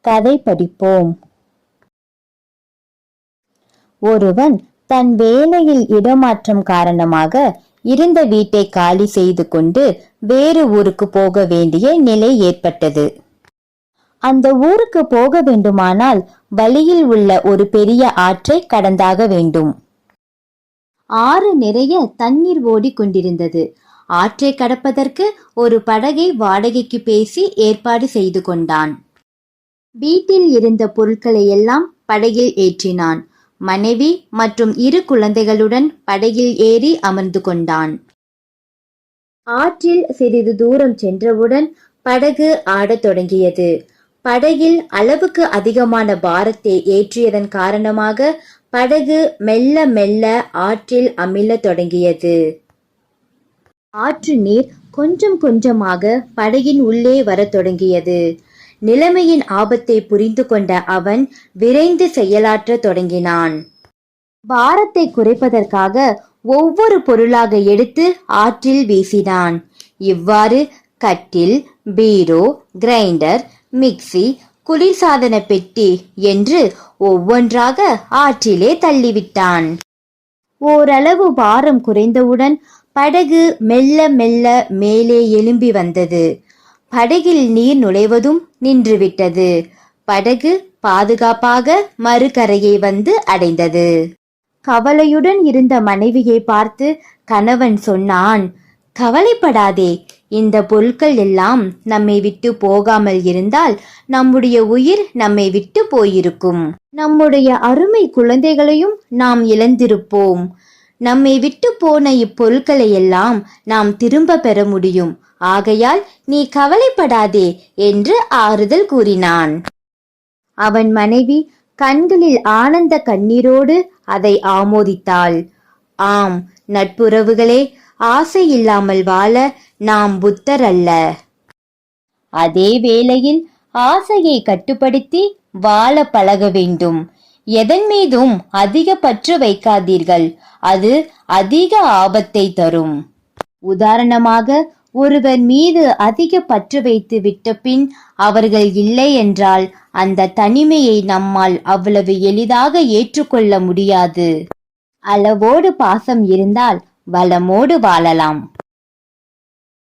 கதை படிப்போம். ஒருவன் தன் வேலையில் இடமாற்றம் காரணமாக இருந்த வீட்டை காலி செய்து கொண்டு வேறு ஊருக்கு போக வேண்டிய நிலை ஏற்பட்டது. அந்த ஊருக்கு போக வேண்டுமானால் வழியில் உள்ள ஒரு பெரிய ஆற்றை கடந்தாக வேண்டும். ஆறு நிறைய தண்ணீர் ஓடிக் கொண்டிருந்தது. ஆற்றை கடப்பதற்கு ஒரு படகை வாடகைக்கு பேசி ஏற்பாடு செய்து கொண்டான். வீட்டில் இருந்த பொருட்களை எல்லாம் படகில் ஏற்றினான். மனைவி மற்றும் இரு குழந்தைகளுடன் படகில் ஏறி அமர்ந்து கொண்டான். ஆற்றில் சிறிது தூரம் சென்றவுடன் படகு ஆடத் தொடங்கியது. படகில் அளவுக்கு அதிகமான பாரத்தை ஏற்றியதன் காரணமாக படகு மெல்ல மெல்ல ஆற்றில் அமிழத் தொடங்கியது. ஆற்று நீர் கொஞ்சம் கொஞ்சமாக படகின் உள்ளே வரத் தொடங்கியது. நிலைமையின் ஆபத்தை புரிந்து கொண்ட அவன் விரைந்து செயலாற்ற தொடங்கினான். பாரத்தை குறைப்பதற்காக ஒவ்வொரு பொருளாக எடுத்து ஆற்றில் வீசினான். இவ்வாறு கட்டில் பீரோ கிரைண்டர் மிக்ஸி குளிர்சாதன பெட்டி என்று ஒவ்வொன்றாக ஆற்றிலே தள்ளிவிட்டான். ஓரளவு பாரம் குறைந்தவுடன் படகு மெல்ல மெல்ல மேலே எழும்பி வந்தது. படகில் நீர் நுழைவதும் நின்றுவிட்டது. படகு பாதுகாப்பாக மறுகரையை வந்து அடைந்தது. கவலையுடன் இருந்த மனைவியை பார்த்து கணவன் சொன்னான் கவலைப்படாதே இந்த பொருட்கள் எல்லாம் நம்மை விட்டு போகாமல் இருந்தால் நம்முடைய உயிர் நம்மை விட்டு போயிருக்கும். நம்முடைய அருமை குழந்தைகளையும் நாம் இழந்திருப்போம். நம்மை விட்டு போன இப்பொருட்களை எல்லாம் நாம் திரும்ப பெற முடியும். ஆகையால் நீ கவலைப்படாதே என்று ஆறுதல் கூறினான். அவன் மனைவி கண்களில் ஆனந்த கண்ணீரோடு அதை ஆமோதித்தாள். ஆம் நட்புறவுகளே ஆசை இல்லாமல் வாழ நாம் புத்தர் அல்ல. அதே வேளையில் ஆசையை கட்டுப்படுத்தி வாழ பழக வேண்டும். எதன் மீதும் அதிக பற்று வைக்காதீர்கள். அது அதிக ஆபத்தை தரும். உதாரணமாக ஒருவர் மீது அதிக பற்று வைத்து விட்ட பின் அவர்கள் இல்லை என்றால் அந்த தனிமையை நம்மால் அவ்வளவு எளிதாக ஏற்றுக்கொள்ள முடியாது. அளவோடு பாசம் இருந்தால் வளமோடு வாழலாம்.